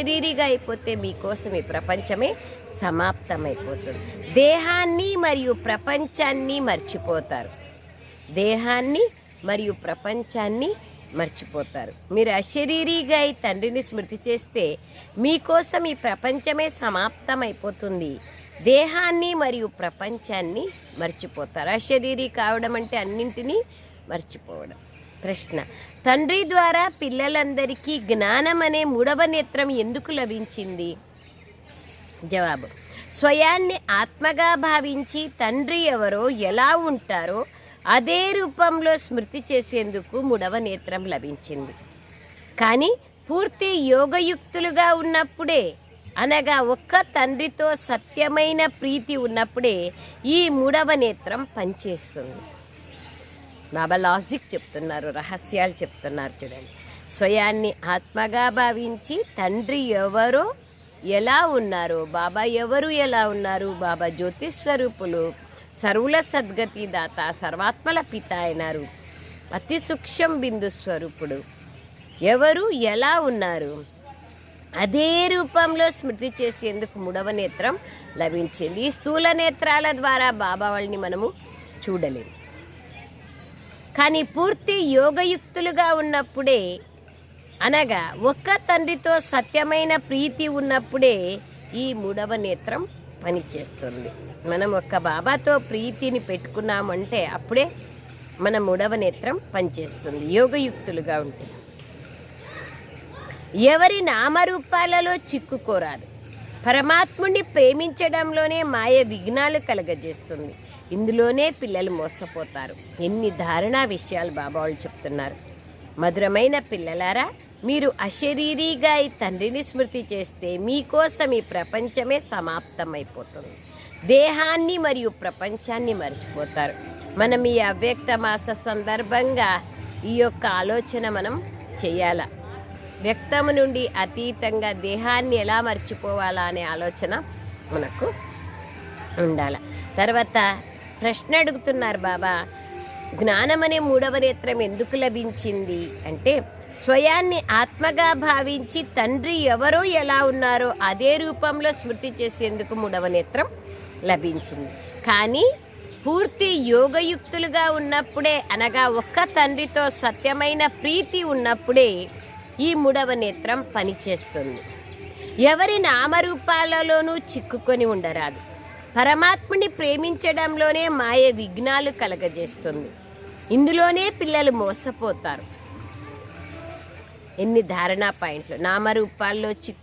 శరీరిగా అయిపోతే మీకోసం ఈ ప్రపంచమే సమాప్తమైపోతుంది. దేహాన్ని మరియు ప్రపంచాన్ని మర్చిపోతారు. దేహాన్ని మరియు ప్రపంచాన్ని మర్చిపోతారు. మీరు అశరీరిగా అయి తండ్రిని స్మృతి చేస్తే మీకోసం ఈ ప్రపంచమే సమాప్తమైపోతుంది. దేహాన్ని మరియు ప్రపంచాన్ని మర్చిపోతారు. అశరీరి కావడం అంటే అన్నింటినీ మర్చిపోవడం. ప్రశ్న. తండ్రి ద్వారా పిల్లలందరికీ జ్ఞానం అనే మూడవ నేత్రం ఎందుకు లభించింది? జవాబు. స్వయాన్ని ఆత్మగా భావించి తండ్రి ఎవరో ఎలా ఉంటారో అదే రూపంలో స్మృతి చేసేందుకు మూడవ నేత్రం లభించింది. కానీ పూర్తి యోగయుక్తులుగా ఉన్నప్పుడే అనగా ఒక్క తండ్రితో సత్యమైన ప్రీతి ఉన్నప్పుడే ఈ మూడవ నేత్రం పనిచేస్తుంది. బాబా లాజిక్ చెప్తున్నారు రహస్యాలు చెప్తున్నారు చూడండి. స్వయాన్ని ఆత్మగా భావించి తండ్రి ఎవరో ఎలా ఉన్నారో బాబా ఎవరు ఎలా ఉన్నారు బాబా జ్యోతిస్వరూపులు సర్వుల సద్గతి దాత సర్వాత్మల పిత అయినారు అతి సూక్ష్మ బిందు స్వరూపుడు. ఎవరు ఎలా ఉన్నారు అదే రూపంలో స్మృతి చేసేందుకు మూడవ నేత్రం లభించింది. ఈ స్థూల నేత్రాల ద్వారా బాబా వాళ్ళని మనము చూడలేము. కానీ పూర్తి యోగయుక్తులుగా ఉన్నప్పుడే అనగా ఒక్క తండ్రితో సత్యమైన ప్రీతి ఉన్నప్పుడే ఈ మూడవ నేత్రం పనిచేస్తుంది. మనం ఒక్క బాబాతో ప్రీతిని పెట్టుకున్నామంటే అప్పుడే మన మూడవ నేత్రం పనిచేస్తుంది. యోగయుక్తులుగా ఉంటుంది ఎవరి నామరూపాలలో చిక్కుకోరాదు. పరమాత్ముణ్ణి ప్రేమించడంలోనే మాయ విఘ్నాలు కలగజేస్తుంది. ఇందులోనే పిల్లలు మోసపోతారు. ఎన్ని దారుణా విషయాలు బాబావాళ్ళు చెప్తున్నారు. మధురమైన పిల్లలారా మీరు అశరీరిగా ఈ తండ్రిని స్మృతి చేస్తే మీకోసం ఈ ప్రపంచమే సమాప్తమైపోతుంది. దేహాన్ని మరియు ప్రపంచాన్ని మర్చిపోతారు. మనం ఈ అవ్యక్త మాస సందర్భంగా ఈ యొక్క ఆలోచన మనం చేయాల? వ్యక్తము నుండి అతీతంగా దేహాన్ని ఎలా మర్చిపోవాలా అనే ఆలోచన మనకు ఉండాలి? తర్వాత ప్రశ్న అడుగుతున్నారు బాబా. జ్ఞానం అనే మూడవ నేత్రం ఎందుకు లభించింది? అంటే స్వయాన్ని ఆత్మగా భావించి తండ్రి ఎవరో ఎలా ఉన్నారో అదే రూపంలో స్మృతి చేసేందుకు మూడవ నేత్రం లభించింది. కానీ పూర్తి యోగయుక్తులుగా ఉన్నప్పుడే అనగా ఒక్క తండ్రితో సత్యమైన ప్రీతి ఉన్నప్పుడే ఈ మూడవ నేత్రం పనిచేస్తుంది. ఎవరి నామరూపాలలోనూ చిక్కుకొని ఉండరాదు. పరమాత్ముని ప్రేమించడంలోనే మాయ విఘ్నాలు కలగజేస్తుంది. ఇందులోనే పిల్లలు మోసపోతారు. ఎన్ని ధారణా పాయింట్లు. నామరూపాల్లో చిక్కు